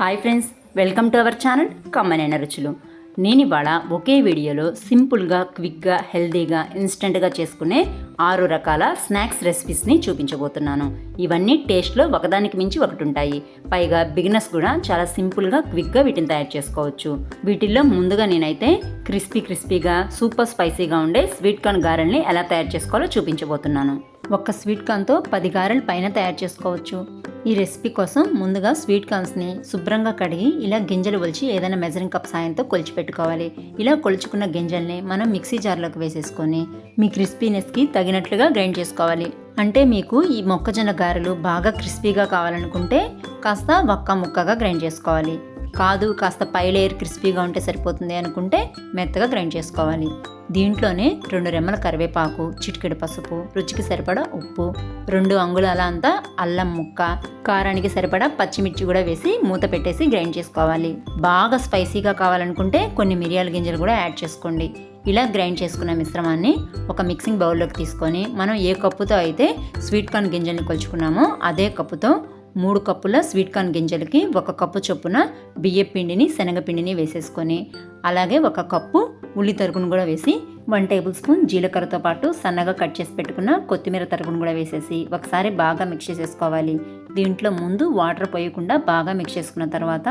Hi friends welcome to our channel కమ్మనైన రుచులు నేను ఇవాళ ఒకే వీడియోలో సింపుల్గా క్విక్గా హెల్దీగా ఇన్స్టెంట్గా చేసుకునే ఆరు రకాల స్నాక్స్ రెసిపీస్ని చూపించబోతున్నాను. ఇవన్నీ టేస్ట్లో ఒకదానికి మించి ఒకటి ఉంటాయి పైగా బిగినర్స్ కూడా చాలా సింపుల్గా క్విక్గా వీటిని తయారు చేసుకోవచ్చు. వీటిల్లో ముందుగా నేనైతే క్రిస్పీ క్రిస్పీగా సూపర్ స్పైసీగా ఉండే స్వీట్ కార్న్ గారెల్ని ఎలా తయారు చేసుకోవాలో చూపించబోతున్నాను. ఒక్క స్వీట్ కార్న్తో పది గారెలు పైన తయారు చేసుకోవచ్చు. ఈ రెసిపీ కోసం ముందుగా స్వీట్ కార్న్స్ని శుభ్రంగా కడిగి ఇలా గింజలు ఒలిచి ఏదైనా మెజరింగ్ కప్ సాయంతో కొలిచి పెట్టుకోవాలి ఇలా కొలుచుకున్న గింజల్ని మనం మిక్సీ జార్లోకి వేసేసుకొని మీ క్రిస్పీనెస్కి తగినట్లుగా గ్రైండ్ చేసుకోవాలి. అంటే మీకు ఈ మొక్కజొన్న గారెలు బాగా క్రిస్పీగా కావాలనుకుంటే కాస్త ఒక్క ముక్కగా గ్రైండ్ చేసుకోవాలి. కాదు కాస్త పై లేయర్ క్రిస్పీగా ఉంటే సరిపోతుంది అనుకుంటే మెత్తగా గ్రైండ్ చేసుకోవాలి. దీంట్లోనే రెండు రెమ్మల కరివేపాకు చిటికెడు పసుపు రుచికి సరిపడా ఉప్పు రెండు అంగుళాల అంతా అల్లం ముక్క కారానికి సరిపడా పచ్చిమిర్చి కూడా వేసి మూత పెట్టేసి గ్రైండ్ చేసుకోవాలి. బాగా స్పైసీగా కావాలనుకుంటే కొన్ని మిరియాల గింజలు కూడా యాడ్ చేసుకోండి. ఇలా గ్రైండ్ చేసుకున్న మిశ్రమాన్ని ఒక మిక్సింగ్ బౌల్లోకి తీసుకొని మనం ఏ కప్పుతో అయితే స్వీట్ కార్న్ గింజల్ని కొలుచుకున్నామో అదే కప్పుతో మూడు కప్పుల స్వీట్ కార్న్ గింజలకి ఒక కప్పు చొప్పున బియ్య పిండిని శనగపిండిని వేసేసుకొని అలాగే ఒక కప్పు ఉల్లి తరుగును కూడా వేసి వన్ టేబుల్ స్పూన్ జీలకర్రతో పాటు సన్నగా కట్ చేసి పెట్టుకున్న కొత్తిమీర తరుగును కూడా వేసేసి ఒకసారి బాగా మిక్స్ చేసేసుకోవాలి. దీంట్లో ముందు వాటర్ పోయకుండా బాగా మిక్స్ చేసుకున్న తర్వాత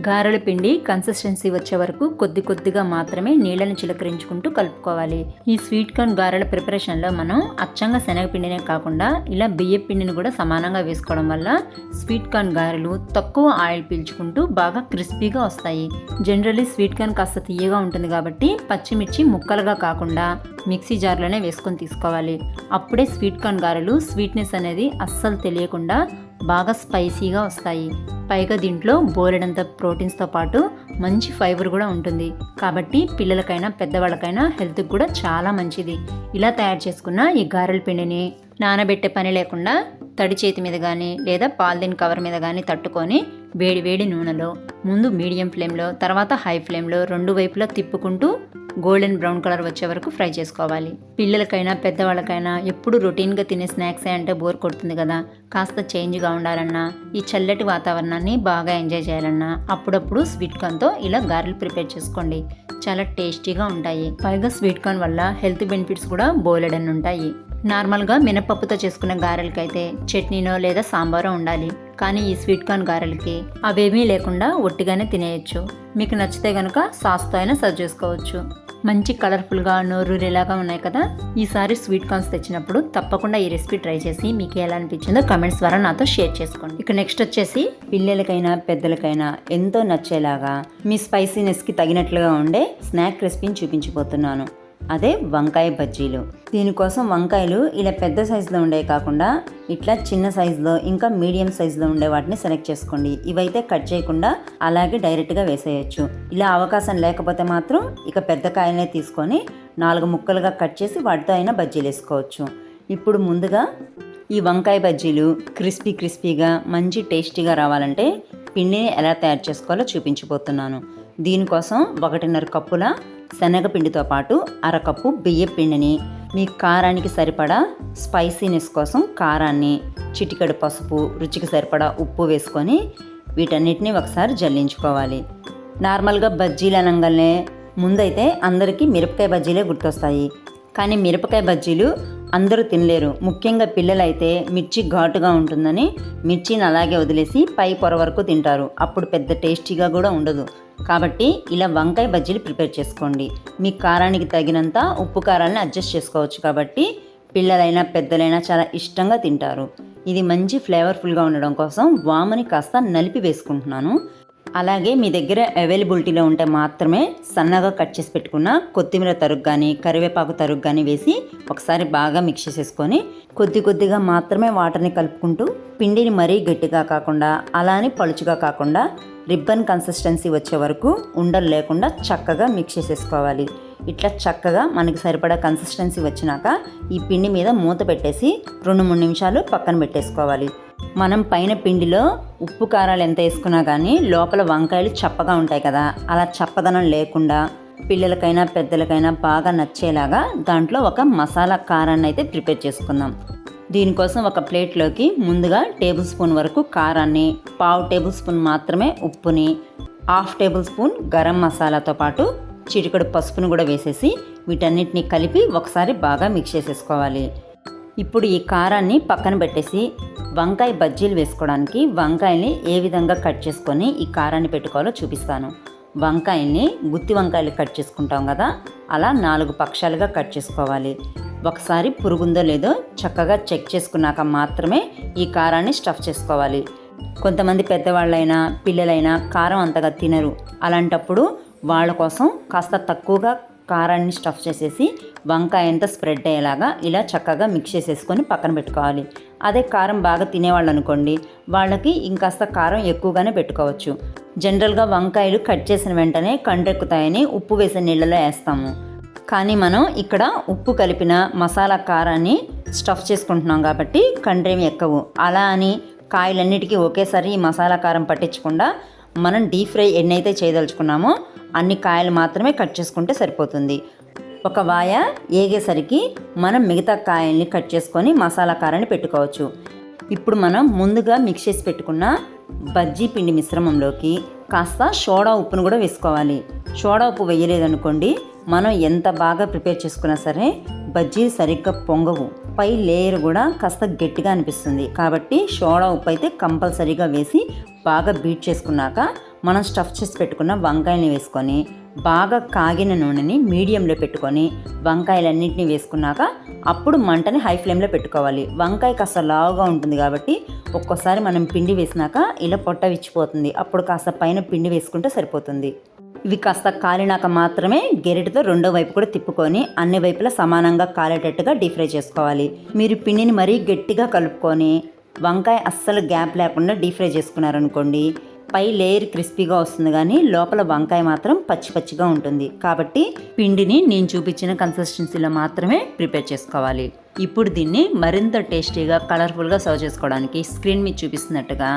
గారెల పిండి కన్సిస్టెన్సీ వచ్చే వరకు కొద్ది కొద్దిగా మాత్రమే నీళ్ళని చిలకరించుకుంటూ కలుపుకోవాలి. ఈ స్వీట్ కార్న్ గారెల ప్రిపరేషన్లో మనం అచ్చంగా శనగపిండినే కాకుండా ఇలా బియ్య పిండిని కూడా సమానంగా వేసుకోవడం వల్ల స్వీట్ కార్న్ గారెలు తక్కువ ఆయిల్ పీల్చుకుంటూ బాగా క్రిస్పీగా వస్తాయి. జనరల్లీ స్వీట్ కార్న్ కాస్త తీయగా ఉంటుంది కాబట్టి పచ్చిమిర్చి ముక్కలుగా కాకుండా మిక్సీ జార్లోనే వేసుకొని తీసుకోవాలి. అప్పుడే స్వీట్ కార్న్ గారెలు స్వీట్నెస్ అనేది అస్సలు తెలియకుండా బాగా స్పైసీగా వస్తాయి. పైగా దీంట్లో బోలెడంత ప్రోటీన్స్తో పాటు మంచి ఫైబర్ కూడా ఉంటుంది. కాబట్టి పిల్లలకైనా పెద్దవాళ్ళకైనా హెల్త్కి కూడా చాలా మంచిది. ఇలా తయారు చేసుకున్న ఈ గారెల పిండిని నానబెట్టే పని లేకుండా తడి చేతి మీద కానీ లేదా పాలిథిన్ కవర్ మీద కానీ తట్టుకొని వేడి వేడి నూనెలో ముందు మీడియం ఫ్లేమ్లో తర్వాత హై ఫ్లేమ్లో రెండు వైపులా తిప్పుకుంటూ గోల్డెన్ బ్రౌన్ కలర్ వచ్చే వరకు ఫ్రై చేసుకోవాలి. పిల్లలకైనా పెద్దవాళ్ళకైనా ఎప్పుడు రొటీన్గా తినే స్నాక్స్ అంటే బోర్ కొడుతుంది కదా. కాస్త చేంజ్గా ఉండాలన్నా ఈ చల్లటి వాతావరణాన్ని బాగా ఎంజాయ్ చేయాలన్నా అప్పుడప్పుడు స్వీట్ కార్న్తో ఇలా గారెలు ప్రిపేర్ చేసుకోండి. చాలా టేస్టీగా ఉంటాయి. పైగా స్వీట్ కార్న్ వల్ల హెల్త్ బెనిఫిట్స్ కూడా బోలెడన్ ఉంటాయి నార్మల్గా మినపప్పుతో చేసుకునే గారెలకైతే చట్నీనో లేదా సాంబారో ఉండాలి. కానీ ఈ స్వీట్ కార్న్ గారెలకి అవేమీ లేకుండా ఒట్టిగానే తినేయచ్చు. మీకు నచ్చితే కనుక సాస్తో అయినా సర్వ్ చేసుకోవచ్చు. మంచి కలర్ఫుల్గా నోరూరేలాగా ఉన్నాయి కదా? ఈసారి స్వీట్ కార్న్స్ తెచ్చినప్పుడు తప్పకుండా ఈ రెసిపీ ట్రై చేసి మీకు ఎలా అనిపించిందో కమెంట్స్ ద్వారా నాతో షేర్ చేసుకోండి. ఇక నెక్స్ట్ వచ్చేసి పిల్లలకైనా పెద్దలకైనా ఎంతో నచ్చేలాగా మీ స్పైసీనెస్కి తగినట్లుగా ఉండే స్నాక్ రెసిపీని చూపించిపోతున్నాను అదే వంకాయ బజ్జీలు. దీనికోసం వంకాయలు ఇలా పెద్ద సైజులో ఉండేవి కాకుండా ఇట్లా చిన్న సైజులో ఇంకా మీడియం సైజులో ఉండే వాటిని సెలెక్ట్ చేసుకోండి. ఇవైతే కట్ చేయకుండా అలాగే డైరెక్ట్గా వేసేయచ్చు. ఇలా అవకాశం లేకపోతే మాత్రం ఇక పెద్ద కాయలనే తీసుకొని నాలుగు ముక్కలుగా కట్ చేసి వాటితో అయినా బజ్జీలు వేసుకోవచ్చు. ఇప్పుడు ముందుగా ఈ వంకాయ బజ్జీలు క్రిస్పీ క్రిస్పీగా మంచి టేస్టీగా రావాలంటే పిండిని ఎలా తయారు చేసుకోవాలో చూపించిపోతున్నాను దీనికోసం ఒకటిన్నర కప్పుల శనగపిండితో పాటు అరకప్పు బియ్య పిండిని. మీ కారానికి సరిపడా స్పైసీనెస్ కోసం కారాన్ని చిటికెడు పసుపు రుచికి సరిపడా ఉప్పు వేసుకొని వీటన్నిటిని ఒకసారి జల్లించుకోవాలి. నార్మల్గా బజ్జీలు అనగానే ముందైతే అందరికీ మిరపకాయ బజ్జీలే గుర్తొస్తాయి. కానీ మిరపకాయ బజ్జీలు అందరూ తినలేరు. ముఖ్యంగా పిల్లలైతే మిర్చి ఘాటుగా ఉంటుందని మిర్చిని అలాగే వదిలేసి పై పొర వరకు తింటారు. అప్పుడు పెద్ద టేస్టీగా కూడా ఉండదు. కాబట్టి ఇలా వంకాయ బజ్జీలు ప్రిపేర్ చేసుకోండి. మీ కారానికి తగినంత ఉప్పు కారాలను అడ్జస్ట్ చేసుకోవచ్చు కాబట్టి పిల్లలైనా పెద్దలైనా చాలా ఇష్టంగా తింటారు. ఇది మంచి ఫ్లేవర్ఫుల్గా ఉండడం కోసం వామని కాస్త నలిపి వేసుకుంటున్నాను. అలాగే మీ దగ్గర అవైలబిలిటీలో ఉంటే మాత్రమే సన్నగా కట్ చేసి పెట్టుకున్న కొత్తిమీర తరుగు కానీ కరివేపాకు తరుగు కానీ వేసి ఒకసారి బాగా మిక్స్ చేసేసుకొని కొద్ది కొద్దిగా మాత్రమే వాటర్ని కలుపుకుంటూ పిండిని మరీ గట్టిగా కాకుండా అలానే పలుచుగా కాకుండా రిబ్బన్ కన్సిస్టెన్సీ వచ్చే వరకు ఉండలు లేకుండా చక్కగా మిక్స్ చేసేసుకోవాలి. ఇట్లా చక్కగా మనకి సరిపడా కన్సిస్టెన్సీ వచ్చినాక ఈ పిండి మీద మూత పెట్టేసి రెండు మూడు నిమిషాలు పక్కన పెట్టేసుకోవాలి. మనం పైన పిండిలో ఉప్పు కారాలు ఎంత వేసుకున్నా కానీ లోపల వంకాయలు చప్పగా ఉంటాయి కదా అలా చప్పదనం లేకుండా పిల్లలకైనా పెద్దలకైనా బాగా నచ్చేలాగా దాంట్లో ఒక మసాలా కారాన్ని అయితే ప్రిపేర్ చేసుకుందాం. దీనికోసం ఒక ప్లేట్లోకి ముందుగా టేబుల్ స్పూన్ వరకు కారాన్ని పావు టేబుల్ స్పూన్ మాత్రమే ఉప్పుని హాఫ్ టేబుల్ స్పూన్ గరం మసాలాతో పాటు చిటికడు పసుపును కూడా వేసేసి వీటన్నిటిని కలిపి ఒకసారి బాగా మిక్స్ చేసేసుకోవాలి. ఇప్పుడు ఈ కారాన్ని పక్కన పెట్టేసి వంకాయ బజ్జీలు వేసుకోవడానికి వంకాయని ఏ విధంగా కట్ చేసుకొని ఈ కారాన్ని పెట్టుకోవాలో చూపిస్తాను. వంకాయని గుత్తి వంకాయలు కట్ చేసుకుంటాం కదా అలా నాలుగు పక్షాలుగా కట్ చేసుకోవాలి. ఒకసారి పురుగుందో లేదో చక్కగా చెక్ చేసుకున్నాక మాత్రమే ఈ కారాన్ని స్టఫ్ చేసుకోవాలి. కొంతమంది పెద్దవాళ్ళైనా పిల్లలైనా కారం అంతగా తినరు. అలాంటప్పుడు వాళ్ళ కోసం కాస్త తక్కువగా కారాన్ని స్టఫ్ చేసేసి వంకాయ అంతా స్ప్రెడ్ అయ్యేలాగా ఇలా చక్కగా మిక్స్ చేసేసుకొని పక్కన పెట్టుకోవాలి. అదే కారం బాగా తినేవాళ్ళు అనుకోండి వాళ్ళకి ఇంకాస్త కారం ఎక్కువగానే పెట్టుకోవచ్చు. జనరల్గా వంకాయలు కట్ చేసిన వెంటనే కండ్రెక్కుతాయని ఉప్పు వేసిన నీళ్ళలో వేస్తాము. కానీ మనం ఇక్కడ ఉప్పు కలిపిన మసాలా కారాన్ని స్టఫ్ చేసుకుంటున్నాం కాబట్టి కండ్రేమి ఎక్కవు. అలా అని కాయలన్నిటికీ ఒకేసారి ఈ మసాలా కారం పట్టించకుండా మనం డీప్ ఫ్రై ఎన్నైతే చేయదలుచుకున్నామో అన్ని కాయలు మాత్రమే కట్ చేసుకుంటే సరిపోతుంది. ఒక వాయ ఏగేసరికి మనం మిగతా కాయల్ని కట్ చేసుకొని మసాలా కారాన్ని పెట్టుకోవచ్చు. ఇప్పుడు మనం ముందుగా మిక్స్ చేసి పెట్టుకున్న బజ్జీ పిండి మిశ్రమంలోకి కాస్త సోడా ఉప్పును కూడా వేసుకోవాలి. సోడా ఉప్పు వేయలేదనుకోండి మనం ఎంత బాగా ప్రిపేర్ చేసుకున్నా సరే బజ్జీలు సరిగ్గా పొంగవు. పై లేయర్ కూడా కాస్త గట్టిగా అనిపిస్తుంది. కాబట్టి సోడా ఉప్పు అయితే కంపల్సరీగా వేసి బాగా బీట్ చేసుకున్నాక మనం స్టఫ్ చేసి పెట్టుకున్న వంకాయల్ని వేసుకొని బాగా కాగిన నూనెని మీడియంలో పెట్టుకొని వంకాయలన్నింటినీ వేసుకున్నాక అప్పుడు మంటని హై ఫ్లేమ్లో పెట్టుకోవాలి. వంకాయ కాస్త లావుగా ఉంటుంది కాబట్టి ఒక్కోసారి మనం పిండి వేసినాక ఇలా పొట్ట విచ్చిపోతుంది. అప్పుడు కాస్త పైన పిండి వేసుకుంటే సరిపోతుంది. ఇవి కాస్త కాలినాక మాత్రమే గెరిటితో రెండో వైపు కూడా తిప్పుకొని అన్ని వైపులా సమానంగా కాలేటట్టుగా డీప్ ఫ్రై చేసుకోవాలి. మీరు పిండిని మరీ గట్టిగా కలుపుకొని వంకాయ అస్సలు గ్యాప్ లేకుండా డీప్ ఫ్రై చేసుకున్నారనుకోండి పై లేయర్ క్రిస్పీగా వస్తుంది కానీ లోపల వంకాయ మాత్రం పచ్చి పచ్చిగా ఉంటుంది. కాబట్టి పిండిని నేను చూపించిన కన్సిస్టెన్సీలో మాత్రమే ప్రిపేర్ చేసుకోవాలి. ఇప్పుడు దీన్ని మరింత టేస్టీగా కలర్ఫుల్గా సర్వ్ చేసుకోవడానికి స్క్రీన్ మీద చూపిస్తున్నట్టుగా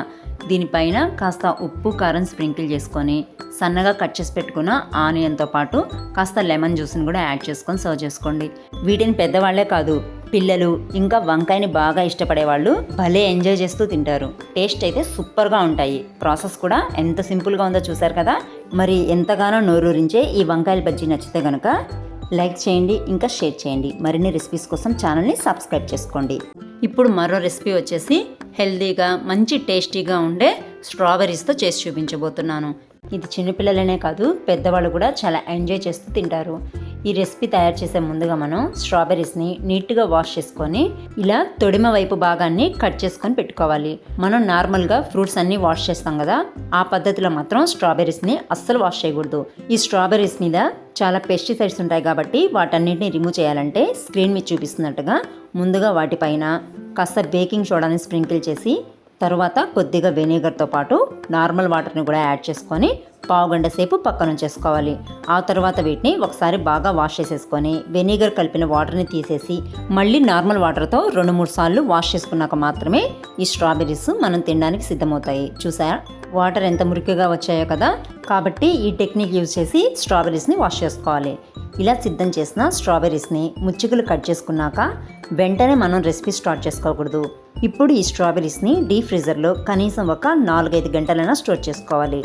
దీనిపైన కాస్త ఉప్పు కారం స్ప్రింకిల్ చేసుకొని సన్నగా కట్ చేసి పెట్టుకున్న ఆనియన్తో పాటు కాస్త లెమన్ జ్యూస్ని కూడా యాడ్ చేసుకొని సర్వ్ చేసుకోండి. వీటిని పెద్దవాళ్ళే కాదు పిల్లలు ఇంకా వంకాయని బాగా ఇష్టపడే వాళ్ళు భలే ఎంజాయ్ చేస్తూ తింటారు. టేస్ట్ అయితే సూపర్గా ఉంటాయి. ప్రాసెస్ కూడా ఎంత సింపుల్గా ఉందో చూసారు కదా? మరి ఎంతగానో నోరూరించే ఈ వంకాయల బజ్జీ నచ్చితే కనుక లైక్ చేయండి ఇంకా షేర్ చేయండి. మరిన్ని రెసిపీస్ కోసం ఛానల్ని సబ్స్క్రైబ్ చేసుకోండి. ఇప్పుడు మరో రెసిపీ వచ్చేసి హెల్తీగా మంచి టేస్టీగా ఉండే స్ట్రాబెర్రీస్తో చేసి చూపించబోతున్నాను. ఇది చిన్నపిల్లలనే కాదు పెద్దవాళ్ళు కూడా చాలా ఎంజాయ్ చేస్తూ తింటారు. ఈ రెసిపీ తయారు చేసే ముందుగా మనం స్ట్రాబెర్రీస్ని నీట్గా వాష్ చేసుకొని ఇలా తొడిమ వైపు భాగాన్ని కట్ చేసుకొని పెట్టుకోవాలి. మనం నార్మల్గా ఫ్రూట్స్ అన్నీ వాష్ చేస్తాం కదా ఆ పద్ధతిలో మాత్రం స్ట్రాబెర్రీస్ని అస్సలు వాష్ చేయకూడదు. ఈ స్ట్రాబెర్రీస్ మీద చాలా పెస్టిసైడ్స్ ఉంటాయి కాబట్టి వాటన్నిటిని రిమూవ్ చేయాలంటే స్క్రీన్ మీద చూపిస్తున్నట్టుగా ముందుగా వాటిపైన కాస్త బేకింగ్ సోడాని స్ప్రింకిల్ చేసి తర్వాత కొద్దిగా వెనిగర్తో పాటు నార్మల్ వాటర్ని కూడా యాడ్ చేసుకొని పావుగంట సేపు పక్కన ఉంచేసుకోవాలి. ఆ తర్వాత వీటిని ఒకసారి బాగా వాష్ చేసేసుకొని వెనిగర్ కలిపిన వాటర్ని తీసేసి మళ్ళీ నార్మల్ వాటర్తో రెండు మూడు సార్లు వాష్ చేసుకున్నాక మాత్రమే ఈ స్ట్రాబెర్రీస్ మనం తినడానికి సిద్ధమవుతాయి. చూసారా? వాటర్ ఎంత మురికిగా వచ్చాయో కదా? కాబట్టి ఈ టెక్నిక్ యూజ్ చేసి స్ట్రాబెర్రీస్ని వాష్ చేసుకోవాలి. ఇలా సిద్ధం చేసిన స్ట్రాబెర్రీస్ని ముచ్చికలు కట్ చేసుకున్నాక వెంటనే మనం రెసిపీ స్టార్ట్ చేసుకోకూడదు. ఇప్పుడు ఈ స్ట్రాబెరీస్ని డీప్ ఫ్రీజర్లో కనీసం ఒక నాలుగైదు గంటలైనా స్టోర్ చేసుకోవాలి.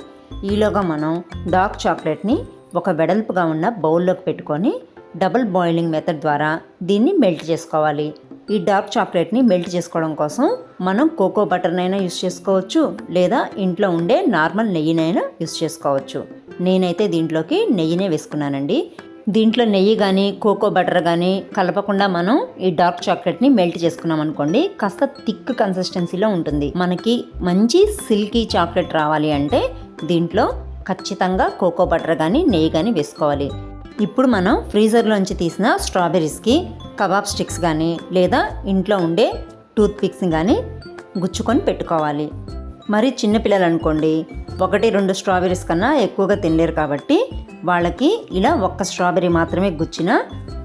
ఈలోగా మనం డార్క్ చాక్లెట్ని ఒక వెడల్పుగా ఉన్న బౌల్లోకి పెట్టుకొని డబుల్ బాయిలింగ్ మెథడ్ ద్వారా దీన్ని మెల్ట్ చేసుకోవాలి. ఈ డార్క్ చాక్లెట్ని మెల్ట్ చేసుకోవడం కోసం మనం కోకో బటర్నైనా యూస్ చేసుకోవచ్చు లేదా ఇంట్లో ఉండే నార్మల్ నెయ్యినైనా యూస్ చేసుకోవచ్చు. నేనైతే దీంట్లోకి నెయ్యినే వేసుకున్నానండి. దీంట్లో నెయ్యి కానీ కోకో బటర్ కానీ కలపకుండా మనం ఈ డార్క్ చాక్లెట్ని మెల్ట్ చేసుకున్నాం అనుకోండి కాస్త థిక్ కన్సిస్టెన్సీలో ఉంటుంది. మనకి మంచి సిల్కీ చాక్లెట్ రావాలి అంటే దీంట్లో ఖచ్చితంగా కోకో బటర్ కానీ నెయ్యి కానీ వేసుకోవాలి. ఇప్పుడు మనం ఫ్రీజర్లోంచి తీసిన స్ట్రాబెర్రీస్కి కబాబ్ స్టిక్స్ కానీ లేదా ఇంట్లో ఉండే టూత్ పిక్స్ని కానీ గుచ్చుకొని పెట్టుకోవాలి. మరి చిన్నపిల్లలు అనుకోండి ఒకటి రెండు స్ట్రాబెర్రీస్ కన్నా ఎక్కువగా తినలేరు కాబట్టి వాళ్ళకి ఇలా ఒక్క స్ట్రాబెర్రీ మాత్రమే గుచ్చిన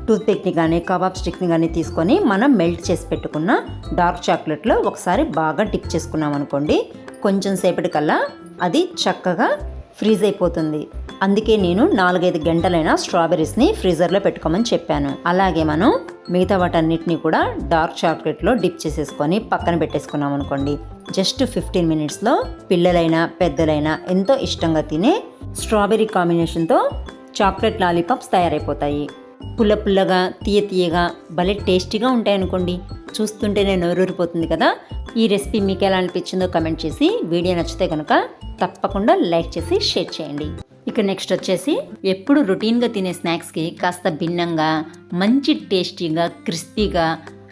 టూత్పిక్ని కానీ కబాబ్ స్టిక్ని కానీ తీసుకొని మనం మెల్ట్ చేసి పెట్టుకున్న డార్క్ చాక్లెట్లో ఒకసారి బాగా డిప్ చేసుకున్నాం అనుకోండి కొంచెం సేపటికల్లా అది చక్కగా ఫ్రీజ్ అయిపోతుంది. అందుకే నేను నాలుగైదు గంటలైనా స్ట్రాబెర్రీస్ని ఫ్రీజర్లో పెట్టుకోమని చెప్పాను. అలాగే మనం మిగతా వాటన్నిటిని కూడా డార్క్ చాక్లెట్లో డిప్ చేసేసుకొని పక్కన పెట్టేసుకున్నాం అనుకోండి. జస్ట్ ఫిఫ్టీన్ మినిట్స్లో పిల్లలైనా పెద్దలైనా ఎంతో ఇష్టంగా తినే స్ట్రాబెర్రీ కాంబినేషన్తో చాక్లెట్ లాలీపాప్స్ తయారైపోతాయి. పుల్ల పుల్లగా తీయ తీయగా భలే టేస్టీగా ఉంటాయి అనుకోండి చూస్తుంటేనే నోరూరిపోతుంది కదా. ఈ రెసిపీ మీకు ఎలా అనిపించిందో కమెంట్ చేసి వీడియో నచ్చితే కనుక తప్పకుండా లైక్ చేసి షేర్ చేయండి. ఇక నెక్స్ట్ వచ్చేసి ఎప్పుడు రొటీన్గా తినే స్నాక్స్కి కాస్త భిన్నంగా మంచి టేస్టీగా క్రిస్పీగా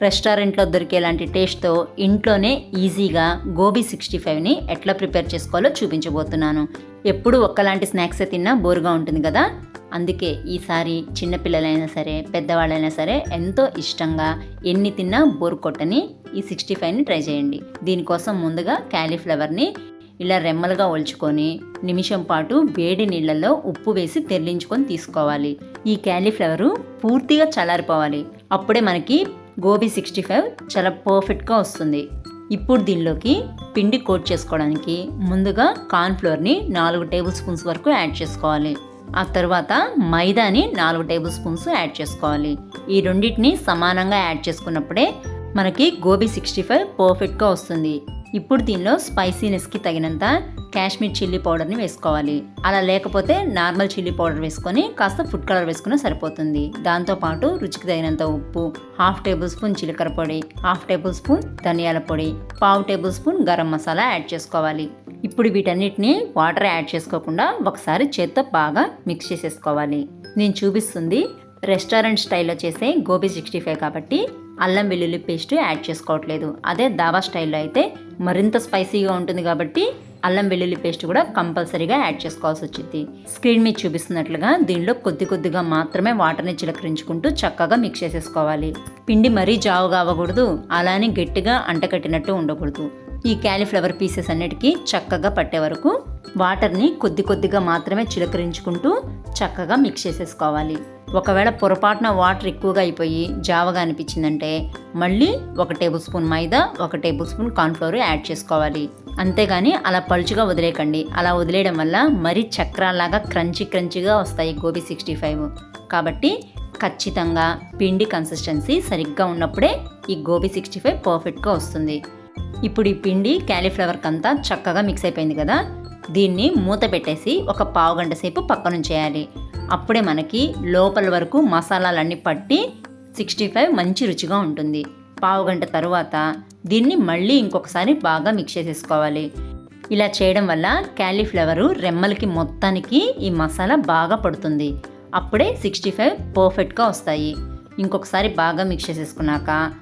రెస్టారెంట్లో దొరికేలాంటి టేస్ట్తో ఇంట్లోనే ఈజీగా గోబీ సిక్స్టీ ఫైవ్ని ఎట్లా ప్రిపేర్ చేసుకోవాలో చూపించబోతున్నాను. ఎప్పుడు ఒక్కలాంటి స్నాక్సే తిన్నా బోరుగా ఉంటుంది కదా. అందుకే ఈసారి చిన్నపిల్లలైనా సరే పెద్దవాళ్ళైనా సరే ఎంతో ఇష్టంగా ఎన్ని తిన్నా బోర్ కొట్టని ఈ సిక్స్టీ ఫైవ్ని ట్రై చేయండి. దీనికోసం ముందుగా క్యాలీఫ్లవర్ని ఇలా రెమ్మలుగా ఒలుచుకొని నిమిషం పాటు వేడి నీళ్ళల్లో ఉప్పు వేసి తెరలించుకొని తీసుకోవాలి. ఈ క్యాలీఫ్లవరు పూర్తిగా చల్లారిపోవాలి. అప్పుడే మనకి గోబీ సిక్స్టీ ఫైవ్ చాలా పర్ఫెక్ట్గా వస్తుంది. ఇప్పుడు దీనిలోకి పిండి కోట్ చేసుకోవడానికి ముందుగా కార్న్ఫ్లోర్ని నాలుగు టేబుల్ స్పూన్స్ వరకు యాడ్ చేసుకోవాలి. ఆ తర్వాత మైదాని నాలుగు టేబుల్ స్పూన్స్ యాడ్ చేసుకోవాలి. ఈ రెండింటిని సమానంగా యాడ్ చేసుకున్నప్పుడే మనకి గోబీ సిక్స్టీ ఫైవ్ పర్ఫెక్ట్గా వస్తుంది. ఇప్పుడు దీనిలో స్పైసీనెస్కి తగినంత కాశ్మీర్ చిల్లీ పౌడర్ని వేసుకోవాలి. అలా లేకపోతే నార్మల్ చిల్లీ పౌడర్ వేసుకొని కాస్త ఫుడ్ కలర్ వేసుకున్నా సరిపోతుంది. దాంతోపాటు రుచికి తగినంత ఉప్పు హాఫ్ టేబుల్ స్పూన్ జీలకర్ర పొడి హాఫ్ టేబుల్ స్పూన్ ధనియాల పొడి పావు tablespoon garam masala add చేసుకోవాలి. ఇప్పుడు వీటన్నిటిని వాటర్ యాడ్ చేసుకోకుండా ఒకసారి చేత్తో బాగా మిక్స్ చేసేసుకోవాలి. నేను చూపిస్తుంది రెస్టారెంట్ స్టైల్లో చేసే గోబీ సిక్స్టీ ఫైవ్ కాబట్టి అల్లం వెల్లుల్లి పేస్ట్ యాడ్ చేసుకోవట్లేదు. అదే దాబా స్టైల్లో అయితే మరింత స్పైసీగా ఉంటుంది కాబట్టి అల్లం వెల్లుల్లి పేస్ట్ కూడా కంపల్సరీగా యాడ్ చేసుకోవాల్సి వచ్చింది. స్క్రీన్ మీద చూపిస్తున్నట్లుగా దీనిలో కొద్ది కొద్దిగా మాత్రమే వాటర్ని చిలకరించుకుంటూ చక్కగా మిక్స్ చేసేసుకోవాలి. పిండి మరీ జావుగా అవ్వకూడదు. అలానే గట్టిగా అంటకట్టినట్టు ఉండకూడదు. ఈ క్యాలీఫ్లవర్ పీసెస్ అన్నిటికీ చక్కగా పట్టే వరకు వాటర్ని కొద్ది కొద్దిగా మాత్రమే చిలకరించుకుంటూ చక్కగా మిక్స్ చేసేసుకోవాలి. ఒకవేళ పొరపాటున వాటర్ ఎక్కువగా అయిపోయి జావగా అనిపించిందంటే మళ్ళీ ఒక టేబుల్ స్పూన్ మైదా ఒక టేబుల్ స్పూన్ కార్న్ఫ్లోర్ యాడ్ చేసుకోవాలి. అంతేగాని అలా పలుచుగా వదిలేయకండి. అలా వదిలేయడం వల్ల మరీ చక్రాల్లాగా క్రంచి క్రంచిగా వస్తాయి గోబీ సిక్స్టీ ఫైవ్. కాబట్టి ఖచ్చితంగా పిండి కన్సిస్టెన్సీ సరిగ్గా ఉన్నప్పుడే ఈ గోబీ సిక్స్టీ ఫైవ్ పర్ఫెక్ట్గా వస్తుంది. ఇప్పుడు ఈ పిండి క్యాలీఫ్లవర్కి అంతా చక్కగా మిక్స్ అయిపోయింది కదా. దీన్ని మూత పెట్టేసి ఒక పావు గంట సేపు పక్కనుంచేయాలి అప్పుడే మనకి లోపల వరకు మసాలాలన్నీ పట్టి సిక్స్టీ ఫైవ్ మంచి రుచిగా ఉంటుంది. పావు గంట తర్వాత దీన్ని మళ్ళీ ఇంకొకసారి బాగా మిక్స్ చేసేసుకోవాలి. ఇలా చేయడం వల్ల క్యాలీఫ్లవరు రెమ్మలకి మొత్తానికి ఈ మసాలా బాగా పడుతుంది. అప్పుడే సిక్స్టీ ఫైవ్ పర్ఫెక్ట్గా వస్తాయి. ఇంకొకసారి బాగా మిక్స్ చేసేసుకున్నాక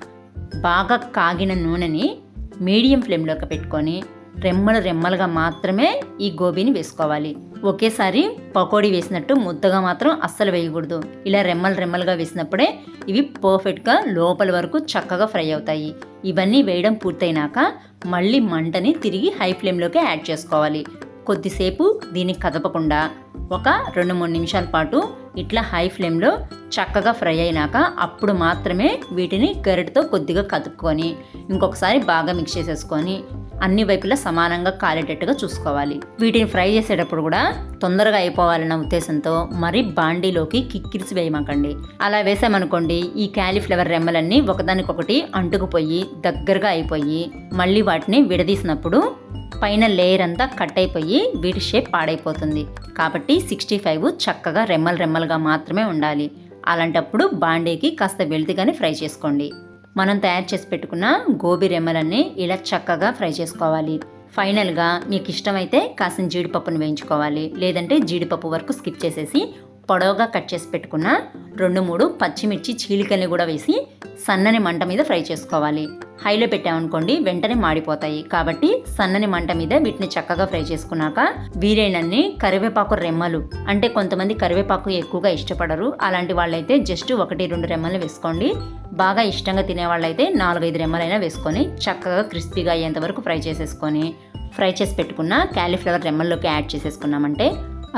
బాగా కాగిన నూనెని మీడియం ఫ్లేమ్లోకి పెట్టుకొని రెమ్మలు రెమ్మలుగా మాత్రమే ఈ గోబీని వేసుకోవాలి. ఒకేసారి పకోడీ వేసినట్టు ముద్దగా మాత్రం అస్సలు వేయకూడదు. ఇలా రెమ్మలు రెమ్మలుగా వేసినప్పుడే ఇవి పర్ఫెక్ట్గా లోపల వరకు చక్కగా ఫ్రై అవుతాయి. ఇవన్నీ వేయడం పూర్తయినాక మళ్ళీ మంటని తిరిగి హై ఫ్లేమ్లోకి యాడ్ చేసుకోవాలి. కొద్దిసేపు దీన్ని కదపకుండా ఒక రెండు మూడు నిమిషాల పాటు ఇట్లా హై ఫ్లేమ్లో చక్కగా ఫ్రై అయినాక అప్పుడు మాత్రమే వీటిని గరిటతో కొద్దిగా కదుపుకొని ఇంకొకసారి బాగా మిక్స్ చేసేసుకొని అన్ని వైపులా సమానంగా కాలేటట్టుగా చూసుకోవాలి. వీటిని ఫ్రై చేసేటప్పుడు కూడా తొందరగా అయిపోవాలన్న ఉద్దేశంతో మరి బాండీలోకి కిక్కిరిసి వేయమాకండి. అలా వేసామనుకోండి ఈ క్యాలీఫ్లవర్ రెమ్మలన్నీ ఒకదానికొకటి అంటుకుపోయి దగ్గరగా అయిపోయి మళ్ళీ వాటిని విడదీసినప్పుడు పైన లేయర్ అంతా కట్ అయిపోయి వీటి షేప్ పాడైపోతుంది. కాబట్టి సిక్స్టీ ఫైవ్ చక్కగా రెమ్మలు రెమ్మలుగా మాత్రమే ఉండాలి. అలాంటప్పుడు బాండీకి కాస్త వెళితిగానే ఫ్రై చేసుకోండి. మనం తయారు చేసి పెట్టుకున్న గోబీ రెమ్మలన్నీ ఇలా చక్కగా ఫ్రై చేసుకోవాలి. ఫైనల్గా మీకు ఇష్టమైతే కాసిన జీడిపప్పును వేయించుకోవాలి. లేదంటే జీడిపప్పు వరకు స్కిప్ చేసేసి పొడవుగా కట్ చేసి పెట్టుకున్న రెండు మూడు పచ్చిమిర్చి చీలికల్ని కూడా వేసి సన్నని మంట మీద ఫ్రై చేసుకోవాలి. హైలో పెట్టామనుకోండి వెంటనే మాడిపోతాయి. కాబట్టి సన్నని మంట మీద వీటిని చక్కగా ఫ్రై చేసుకున్నాక వీలైనన్ని కరివేపాకు రెమ్మలు అంటే కొంతమంది కరివేపాకు ఎక్కువగా ఇష్టపడరు. అలాంటి వాళ్ళైతే జస్ట్ ఒకటి రెండు రెమ్మలు వేసుకోండి. బాగా ఇష్టంగా తినే వాళ్ళైతే నాలుగైదు రెమ్మలైనా వేసుకొని చక్కగా క్రిస్పీగా అయ్యేంత వరకు ఫ్రై చేసేసుకొని ఫ్రై చేసి పెట్టుకున్న క్యాలీఫ్లవర్ రెమ్మల్లోకి యాడ్ చేసేసుకున్నామంటే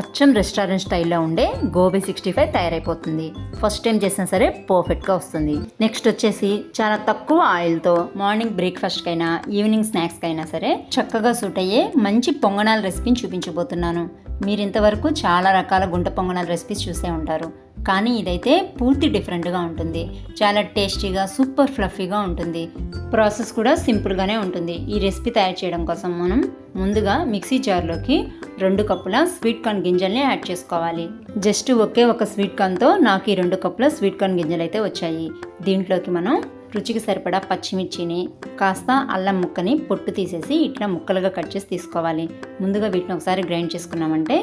అచ్చం రెస్టారెంట్ స్టైల్లో ఉండే గోబీ సిక్స్టీ ఫైవ్ తయారైపోతుంది. ఫస్ట్ టైం చేసినా సరే పర్ఫెక్ట్గా వస్తుంది. నెక్స్ట్ వచ్చేసి చాలా తక్కువ ఆయిల్తో మార్నింగ్ బ్రేక్ఫాస్ట్కైనా ఈవినింగ్ స్నాక్స్కైనా సరే చక్కగా సూట్ అయ్యే మంచి పొంగనాల రెసిపీని చూపించబోతున్నాను. మీరు ఇంతవరకు చాలా రకాల గుంట పొంగనాల రెసిపీస్ చూసే ఉంటారు. కానీ ఇదైతే పూర్తి డిఫరెంట్గా ఉంటుంది. చాలా టేస్టీగా సూపర్ ఫ్లఫీగా ఉంటుంది. ప్రాసెస్ కూడా సింపుల్గానే ఉంటుంది. ఈ రెసిపీ తయారు చేయడం కోసం మనం ముందుగా మిక్సీ జార్లోకి రెండు కప్పుల స్వీట్ కార్న్ గింజల్ని యాడ్ చేసుకోవాలి. జస్ట్ ఒకే ఒక స్వీట్ కార్న్తో నాకు ఈ రెండు కప్పుల స్వీట్ కార్న్ గింజలు అయితే వచ్చాయి. దీంట్లోకి మనం రుచికి సరిపడా పచ్చిమిర్చిని కాస్త అల్లం ముక్కని పొట్టు తీసేసి ఇట్లా ముక్కలుగా కట్ చేసి తీసుకోవాలి. ముందుగా వీటిని ఒకసారి గ్రైండ్ చేసుకున్నామంటే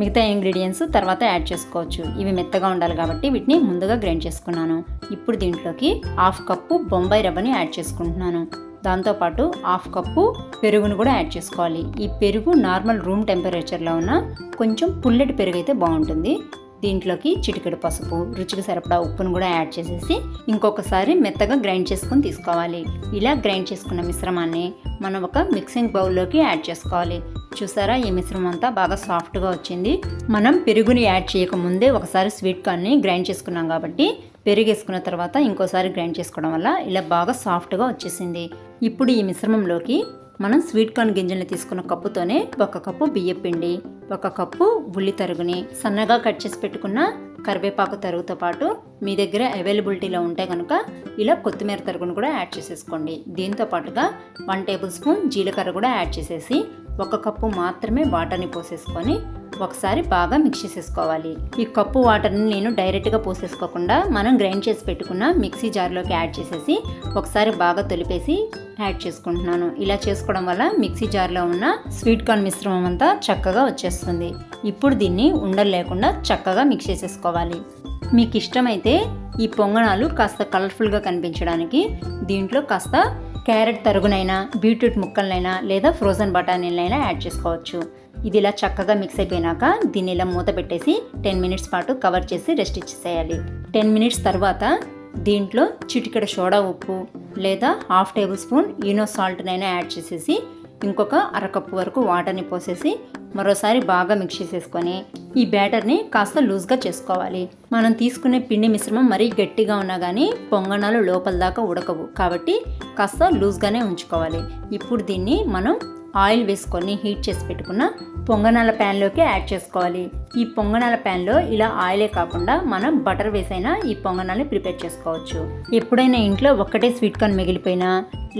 మిగతా ఇంగ్రీడియంట్స్ తర్వాత యాడ్ చేసుకోవచ్చు. ఇవి మెత్తగా ఉండాలి కాబట్టి వీటిని ముందుగా గ్రైండ్ చేసుకున్నాను. ఇప్పుడు దీంట్లోకి హాఫ్ కప్పు బొంబాయి రవ్వని యాడ్ చేసుకుంటున్నాను. దాంతోపాటు హాఫ్ కప్పు పెరుగును కూడా యాడ్ చేసుకోవాలి. ఈ పెరుగు నార్మల్ రూమ్ టెంపరేచర్లో ఉన్న కొంచెం పుల్లటి పెరుగు అయితే బాగుంటుంది. దీంట్లోకి చిటికెడు పసుపు రుచికి సరిపడా ఉప్పును కూడా యాడ్ చేసేసి ఇంకొకసారి మెత్తగా గ్రైండ్ చేసుకొని తీసుకోవాలి. ఇలా గ్రైండ్ చేసుకున్న మిశ్రమాన్ని మనం ఒక మిక్సింగ్ బౌల్లోకి యాడ్ చేసుకోవాలి. చూసారా ఈ మిశ్రమం అంతా బాగా సాఫ్ట్గా వచ్చింది. మనం పెరుగుని యాడ్ చేయకముందే ఒకసారి స్వీట్ కార్న్ని గ్రైండ్ చేసుకున్నాం కాబట్టి పెరుగు వేసుకున్న తర్వాత ఇంకోసారి గ్రైండ్ చేసుకోవడం వల్ల ఇలా బాగా సాఫ్ట్గా వచ్చేసింది. ఇప్పుడు ఈ మిశ్రమంలోకి మనం స్వీట్ కార్న్ గింజల్ని తీసుకున్న కప్పుతోనే ఒక కప్పు బియ్యం పిండి ఒక కప్పు ఉల్లి తరుగుని సన్నగా కట్ చేసి పెట్టుకున్న కరివేపాకు తరుగుతో పాటు మీ దగ్గర అవైలబిలిటీలో ఉంటే కనుక ఇలా కొత్తిమీర తరుగును కూడా యాడ్ చేసేసుకోండి. దీంతో పాటుగా వన్ టేబుల్ స్పూన్ జీలకర్ర కూడా యాడ్ చేసేసి ఒక కప్పు మాత్రమే వాటర్ని పోసేసుకొని ఒకసారి బాగా మిక్స్ చేసేసుకోవాలి. ఈ కప్పు వాటర్ని నేను డైరెక్ట్గా పోసేసుకోకుండా మనం గ్రైండ్ చేసి పెట్టుకున్న మిక్సీ జార్లోకి యాడ్ చేసేసి ఒకసారి బాగా తొలిపేసి యాడ్ చేసుకుంటున్నాను. ఇలా చేసుకోవడం వల్ల మిక్సీ జార్లో ఉన్న స్వీట్ కార్న్ మిశ్రమం అంతా చక్కగా వచ్చేస్తుంది. ఇప్పుడు దీన్ని ఉండలు లేకుండా చక్కగా మిక్స్ చేసేసుకోవాలి. మీకు ఇష్టమైతే ఈ పొంగణాలు కాస్త కలర్ఫుల్గా కనిపించడానికి దీంట్లో కాస్త క్యారెట్ తరుగునైనా బీట్రూట్ ముక్కలనైనా లేదా ఫ్రోజన్ బఠానీలైనా యాడ్ చేసుకోవచ్చు. ఇది ఇలా చక్కగా మిక్స్ అయిపోయినాక దీన్ని ఇలా మూత పెట్టేసి టెన్ మినిట్స్ పాటు కవర్ చేసి రెస్ట్ ఇచ్చేసేయాలి. టెన్ మినిట్స్ తర్వాత దీంట్లో చిటికెడ సోడా ఉప్పు లేదా హాఫ్ టేబుల్ స్పూన్ ఈనో సాల్ట్నైనా యాడ్ చేసేసి ఇంకొక అరకప్పు వరకు వాటర్ని పోసేసి మరోసారి బాగా మిక్స్ చేసేసుకొని ఈ బ్యాటర్ని కాస్త లూజ్గా చేసుకోవాలి. మనం తీసుకునే పిండి మిశ్రమం మరీ గట్టిగా ఉన్నా కానీ పొంగనాలు లోపల దాకా ఉడకవు. కాబట్టి కాస్త లూజ్గానే ఉంచుకోవాలి. ఇప్పుడు దీన్ని మనం ఆయిల్ వేసుకొని హీట్ చేసి పెట్టుకున్న పొంగనాల ప్యాన్లోకి యాడ్ చేసుకోవాలి. ఈ పొంగనాల ప్యాన్లో ఇలా ఆయిలే కాకుండా మనం బటర్ వేసైనా ఈ పొంగనాల్ని ప్రిపేర్ చేసుకోవచ్చు. ఎప్పుడైనా ఇంట్లో ఒక్కటే స్వీట్ కార్న్ మిగిలిపోయినా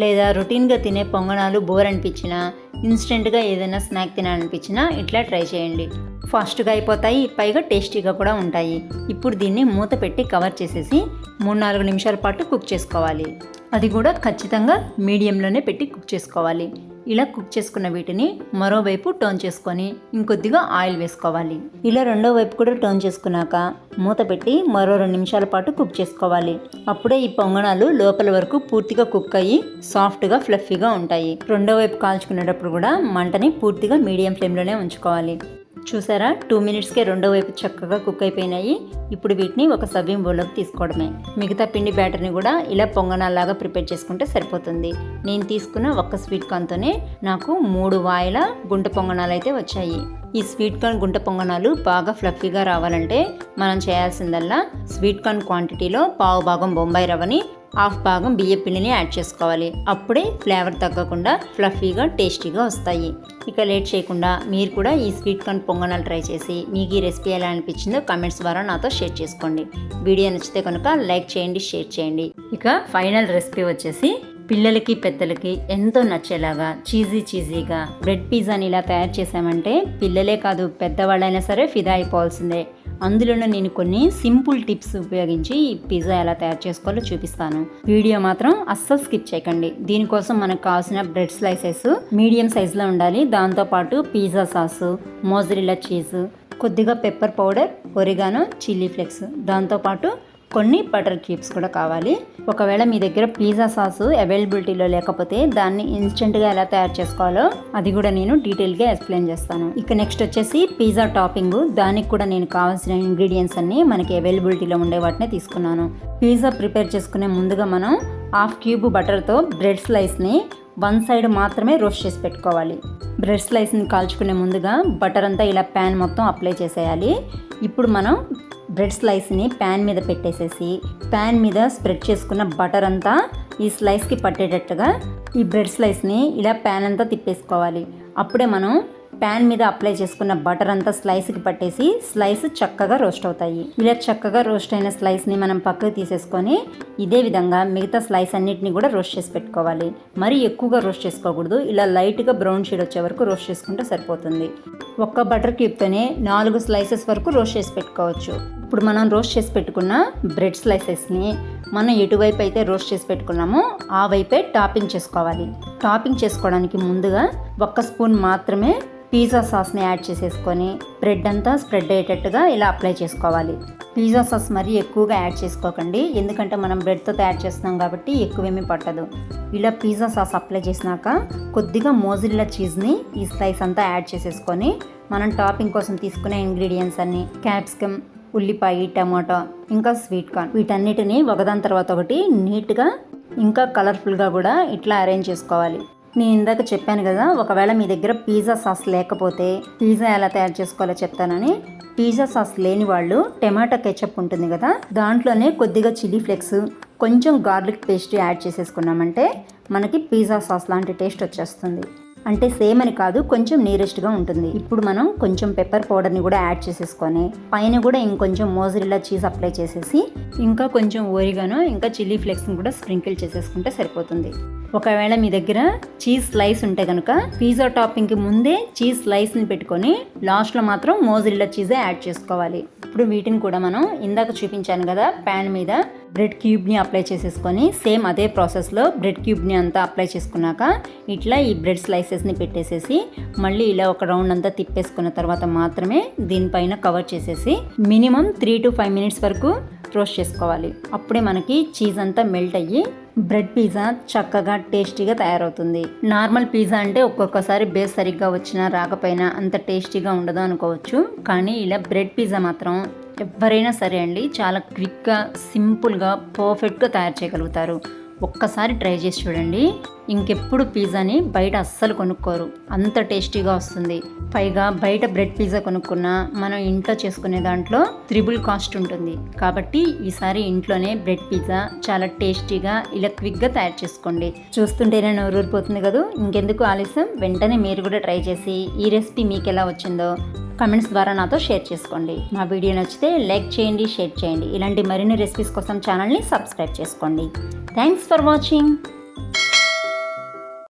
లేదా రొటీన్గా తినే పొంగనాలు బోర్ అనిపించినా ఇన్స్టెంట్గా ఏదైనా స్నాక్ తినాలనిపించినా ఇట్లా ట్రై చేయండి. ఫాస్ట్గా అయిపోతాయి పైగా టేస్టీగా కూడా ఉంటాయి. ఇప్పుడు దీన్ని మూత పెట్టి కవర్ చేసేసి మూడు నాలుగు నిమిషాల పాటు కుక్ చేసుకోవాలి. అది కూడా ఖచ్చితంగా మీడియంలోనే పెట్టి కుక్ చేసుకోవాలి. ఇలా కుక్ చేసుకున్న వీటిని మరోవైపు టర్న్ చేసుకొని ఇంకొద్దిగా ఆయిల్ వేసుకోవాలి. ఇలా రెండో వైపు కూడా టర్న్ చేసుకున్నాక మూత పెట్టి మరో రెండు నిమిషాల పాటు కుక్ చేసుకోవాలి. అప్పుడే ఈ పొంగనాలు లోపల వరకు పూర్తిగా కుక్ అయ్యి సాఫ్ట్గా ఫ్లఫీగా ఉంటాయి. రెండో వైపు కాల్చుకునేటప్పుడు కూడా మంటని పూర్తిగా మీడియం ఫ్లేమ్లోనే ఉంచుకోవాలి. చూసారా? టూ మినిట్స్కే రెండో వైపు చక్కగా కుక్ అయిపోయినాయి. ఇప్పుడు వీటిని ఒక సవ్యం బౌల్లోకి తీసుకోవడమే. మిగతా పిండి బ్యాటర్ని కూడా ఇలా పొంగనాల్లాగా ప్రిపేర్ చేసుకుంటే సరిపోతుంది. నేను తీసుకున్న ఒక్క స్వీట్ కార్న్తోనే నాకు మూడు వాయిల గుంట పొంగనాలు అయితే వచ్చాయి. ఈ స్వీట్ కార్న్ గుంట పొంగనాలు బాగా ఫ్లఫీగా రావాలంటే మనం చేయాల్సిందల్లా స్వీట్ కార్న్ క్వాంటిటీలో పావు భాగం బొంబాయి రవ్వని హాఫ్ భాగం బియ్య పిండిని యాడ్ చేసుకోవాలి. అప్పుడే ఫ్లేవర్ తగ్గకుండా ఫ్లఫీగా టేస్టీగా వస్తాయి. ఇక లేట్ చేయకుండా మీరు కూడా ఈ స్వీట్ కార్న్ పొంగనాలు ట్రై చేసి మీకు ఈ రెసిపీ ఎలా అనిపించిందో కామెంట్స్ ద్వారా నాతో షేర్ చేసుకోండి. వీడియో నచ్చితే కనుక లైక్ చేయండి షేర్ చేయండి. ఇక ఫైనల్ రెసిపీ వచ్చేసి పిల్లలకి పెద్దలకి ఎంతో నచ్చేలాగా చీజీ చీజీగా బ్రెడ్ పిజ్జాని ఇలా తయారు చేసామంటే పిల్లలే కాదు పెద్దవాళ్ళైనా సరే ఫిదా అయిపోవాల్సిందే. అందులోనే నేను కొన్ని సింపుల్ టిప్స్ ఉపయోగించి ఈ పిజ్జా ఎలా తయారు చేసుకోవాలో చూపిస్తాను. వీడియో మాత్రం అస్సలు స్కిప్ చేయకండి. దీనికోసం మనకు కావాల్సిన బ్రెడ్ స్లైసెస్ మీడియం సైజులో ఉండాలి. దాంతోపాటు పిజ్జా సాసు మోజరిల్లా చీజ్ కొద్దిగా pepper powder oregano chilli flakes. దాంతోపాటు కొన్ని బటర్ క్యూబ్స్ కూడా కావాలి. ఒకవేళ మీ దగ్గర పిజ్జా సాసు అవైలబిలిటీలో లేకపోతే దాన్ని ఇన్స్టెంట్గా ఎలా తయారు చేసుకోవాలో అది కూడా నేను డీటెయిల్గా ఎక్స్ప్లెయిన్ చేస్తాను. ఇక నెక్స్ట్ వచ్చేసి పిజ్జా టాపింగ్. దానికి కూడా నేను కావాల్సిన ఇంగ్రీడియంట్స్ అన్ని మనకి అవైలబిలిటీలో ఉండే వాటినే తీసుకున్నాను. పిజ్జా ప్రిపేర్ చేసుకునే ముందుగా మనం హాఫ్ క్యూబ్ బటర్తో బ్రెడ్ స్లైస్ని వన్ సైడ్ మాత్రమే రోస్ట్ చేసి పెట్టుకోవాలి. బ్రెడ్ స్లైస్ని కాల్చుకునే ముందుగా బటర్ అంతా ఇలా ప్యాన్ మొత్తం అప్లై చేసేయాలి. ఇప్పుడు మనం బ్రెడ్ స్లైస్ని ప్యాన్ మీద పెట్టేసేసి ప్యాన్ మీద స్ప్రెడ్ చేసుకున్న బటర్ అంతా ఈ స్లైస్కి పట్టేటట్టుగా ఈ బ్రెడ్ స్లైస్ని ఇలా ప్యాన్ అంతా తిప్పేసుకోవాలి. అప్పుడే మనం ప్యాన్ మీద అప్లై చేసుకున్న బటర్ అంతా స్లైస్కి పట్టేసి స్లైస్ చక్కగా రోస్ట్ అవుతాయి. ఇలా చక్కగా రోస్ట్ అయిన స్లైస్ని మనం పక్కకు తీసేసుకొని ఇదే విధంగా మిగతా స్లైస్ అన్నిటిని కూడా రోస్ట్ చేసి పెట్టుకోవాలి. మరీ ఎక్కువగా రోస్ట్ చేసుకోకూడదు. ఇలా లైట్గా బ్రౌన్ షేడ్ వచ్చే వరకు రోస్ట్ చేసుకుంటే సరిపోతుంది. ఒక్క బటర్ క్యూబ్తోనే నాలుగు స్లైసెస్ వరకు రోస్ట్ చేసి పెట్టుకోవచ్చు. ఇప్పుడు మనం రోస్ట్ చేసి పెట్టుకున్న బ్రెడ్ స్లైసెస్ని మనం ఎటువైపు అయితే రోస్ట్ చేసి పెట్టుకున్నామో ఆ వైపే టాపింగ్ చేసుకోవాలి. టాపింగ్ చేసుకోవడానికి ముందుగా ఒక్క స్పూన్ మాత్రమే పిజ్జా సాస్ని యాడ్ చేసేసుకొని బ్రెడ్ అంతా స్ప్రెడ్ అయ్యేటట్టుగా ఇలా అప్లై చేసుకోవాలి. పిజ్జా సాస్ మరీ ఎక్కువగా యాడ్ చేసుకోకండి. ఎందుకంటే మనం బ్రెడ్తో తయారు చేస్తున్నాం కాబట్టి ఎక్కువేమీ పట్టదు. ఇలా పిజ్జా సాస్ అప్లై చేసినాక కొద్దిగా మోజిల్లా చీజ్ని ఈ స్లైస్ అంతా యాడ్ చేసేసుకొని మనం టాపింగ్ కోసం తీసుకునే ఇంగ్రీడియంట్స్ అన్ని క్యాప్సికమ్ ఉల్లిపాయ టమాటా ఇంకా స్వీట్ కార్న్ వీటన్నిటిని ఒకదాని తర్వాత ఒకటి నీట్గా ఇంకా కలర్ఫుల్గా కూడా ఇట్లా అరేంజ్ చేసుకోవాలి. నేను ఇందాక చెప్పాను కదా ఒకవేళ మీ దగ్గర పిజ్జా సాస్ లేకపోతే పిజ్జా ఎలా తయారు చేసుకోవాలో చెప్తానని. పిజ్జా సాస్ లేని వాళ్ళు టమాటా కెచప్ ఉంటుంది కదా దాంట్లోనే కొద్దిగా చిల్లీ ఫ్లేక్స్ కొంచెం గార్లిక్ పేస్ట్ యాడ్ చేసేసుకున్నామంటే మనకి పిజ్జా సాస్ లాంటి టేస్ట్ వచ్చేస్తుంది. అంటే సేమ్ అని కాదు కొంచెం నీరెస్ట్గా ఉంటుంది. ఇప్పుడు మనం కొంచెం పెప్పర్ పౌడర్ని కూడా యాడ్ చేసేసుకొని పైన కూడా ఇంకొంచెం మోజరిల్లా చీజ్ అప్లై చేసేసి ఇంకా కొంచెం ఓరిగాను ఇంకా చిల్లీ ఫ్లేక్స్ని కూడా స్ప్రింకిల్ చేసేసుకుంటే సరిపోతుంది. ఒకవేళ మీ దగ్గర చీజ్ స్లైస్ ఉంటే కనుక పిజ్జా టాపింగ్కి ముందే చీజ్ స్లైస్ని పెట్టుకొని లాస్ట్లో మాత్రం మోజరిల్లా చీజే యాడ్ చేసుకోవాలి. ఇప్పుడు వీటిని కూడా మనం ఇందాక చూపించాను కదా ప్యాన్ మీద బ్రెడ్ క్యూబ్ని అప్లై చేసేసుకొని సేమ్ అదే ప్రాసెస్లో బ్రెడ్ క్యూబ్ని అంతా అప్లై చేసుకున్నాక ఇట్లా ఈ బ్రెడ్ స్లైసెస్ని పెట్టేసేసి మళ్ళీ ఇలా ఒక రౌండ్ అంతా తిప్పేసుకున్న తర్వాత మాత్రమే దీనిపైన కవర్ చేసేసి minimum three to five minutes వరకు రోస్ట్ చేసుకోవాలి. అప్పుడే మనకి చీజ్ అంతా మెల్ట్ అయ్యి బ్రెడ్ పిజ్జా చక్కగా టేస్టీగా తయారవుతుంది. నార్మల్ పిజ్జా అంటే ఒక్కొక్కసారి బేస్ సరిగ్గా వచ్చినా రాకపోయినా అంత టేస్టీగా ఉండదు అనుకోవచ్చు. కానీ ఇలా బ్రెడ్ పిజ్జా మాత్రం ఎవరైనా సరే అండి చాలా క్విక్గా సింపుల్గా పర్ఫెక్ట్గా తయారు చేయగలుగుతారు. ఒక్కసారి ట్రై చేసి చూడండి. ఇంకెప్పుడు పిజ్జాని బయట అస్సలు కొనుక్కోరు. అంత టేస్టీగా వస్తుంది. పైగా బయట బ్రెడ్ పిజ్జా కొనుక్కున్నా మనం ఇంట్లో చేసుకునే దాంట్లో త్రిబుల్ కాస్ట్ ఉంటుంది. కాబట్టి ఈసారి ఇంట్లోనే బ్రెడ్ పిజ్జా చాలా టేస్టీగా ఇలా క్విక్గా తయారు చేసుకోండి. చూస్తుంటేనే నోరూరిపోతుంది కదా? ఇంకెందుకు ఆలస్యం? వెంటనే మీరు కూడా ట్రై చేసి ఈ రెసిపీ మీకు ఎలా వచ్చిందో కమెంట్స్ ద్వారా నాతో షేర్ చేసుకోండి. మా వీడియో నచ్చితే లైక్ చేయండి షేర్ చేయండి. ఇలాంటి మరిన్ని రెసిపీస్ కోసం ఛానల్ని సబ్స్క్రైబ్ చేసుకోండి. Thanks for watching.